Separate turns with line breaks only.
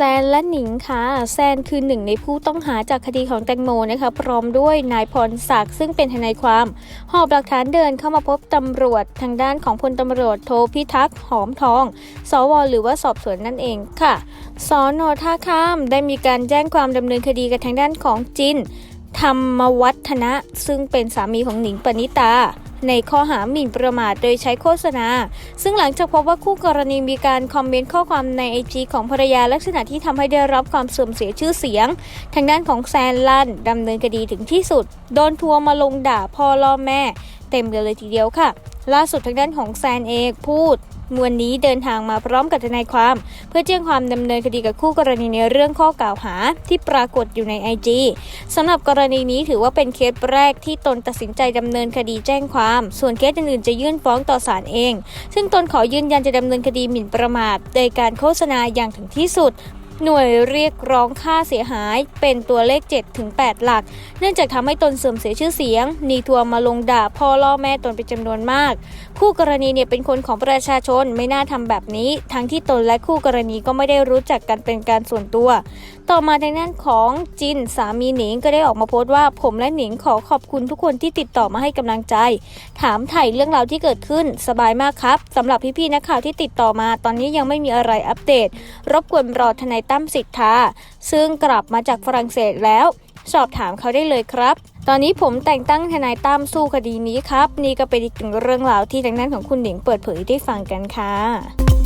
ซนและหนิงค่ะแซนคือหนึ่งในผู้ต้องหาจากคดีของแตงโมนะคะพร้อมด้วยนายพรศักดิ์ซึ่งเป็นทนายความ หอบหลักฐานเดินเข้ามาพบตำรวจทางด้านของพลตำรวจโทพิทักษ์หอมทอง สว หรือว่าสอบสวนนั่นเองค่ะสอนอท่าข้ามได้มีการแจ้งความดำเนินคดีกับทางด้านของจินธรรมวัฒนะ ซึ่งเป็นสามีของหนิงปณิตา ในข้อหาหมิ่นประมาทโดยใช้โฆษณา ซึ่งหลังจากพบว่าคู่กรณีมีการคอมเมนต์ข้อความในไอจีของภรรยาลักษณะที่ทำให้ได้รับความเสื่อมเสียชื่อเสียง ทางด้านของแซนลันดำเนินคดีถึงที่สุด โดนทัวร์มาลงด่าพ่อล่อแม่ เต็มเลยทีเดียวค่ะ ล่าสุดทางด้านของแซนเองพูดมวันนี้เดินทางมาพร้อมกับทนายความ เพื่อแจ้งความดำเนินคดีกับคู่กรณีในเรื่องข้อกล่าวหาที่ปรากฏอยู่ใน IG สำหรับกรณีนี้ถือว่าเป็นเคสแรกที่ตนตัดสินใจดำเนินคดีแจ้งความ ส่วนเคสอื่นๆจะยื่นฟ้องต่อศาลเอง ซึ่งตนขอยืนยันจะดำเนินคดีหมิ่นประมาทโดยการโฆษณาอย่างถึงที่สุด หน่วยเรียกร้องค่าเสียหายเป็นตัวเลข 7-8 หลัก เนื่องจากทำให้ตนเสื่อมเสียชื่อเสียงนีทัวร์มาลงด่าพ่อล่อแม่ตนเป็นจำนวนมาก คู่กรณีเนี่ยเป็นคนของประชาชนไม่น่าทำแบบนี้ ทั้งที่ตนและคู่กรณีก็ไม่ได้รู้จักกันเป็นการส่วนตัวต่อมาทางด้านของจินสามีหนิงก็ได้ออกมาโพสต์ว่า ผมและหนิงขอขอบคุณทุกคนที่ติดต่อมาให้กำลังใจ ถามไถ่เรื่องราวที่เกิดขึ้นสบายมากครับสำหรับพี่ๆนักข่าวที่ติดต่อมา ตอนนี้ยังไม่มีอะไรอัปเดต รบกวนรอทนายตั้มสิทธาซึ่งกลับมาจากฝรั่งเศสแล้ว สอบถามเขาได้เลยครับตอนนี้ผมแต่งตั้งทนายตั้มสู้คดีนี้ครับ นี่ก็เป็นอีกหนึ่งเรื่องราวที่ทางด้านของคุณหนิงเปิดเผยได้ฟังกันค่ะ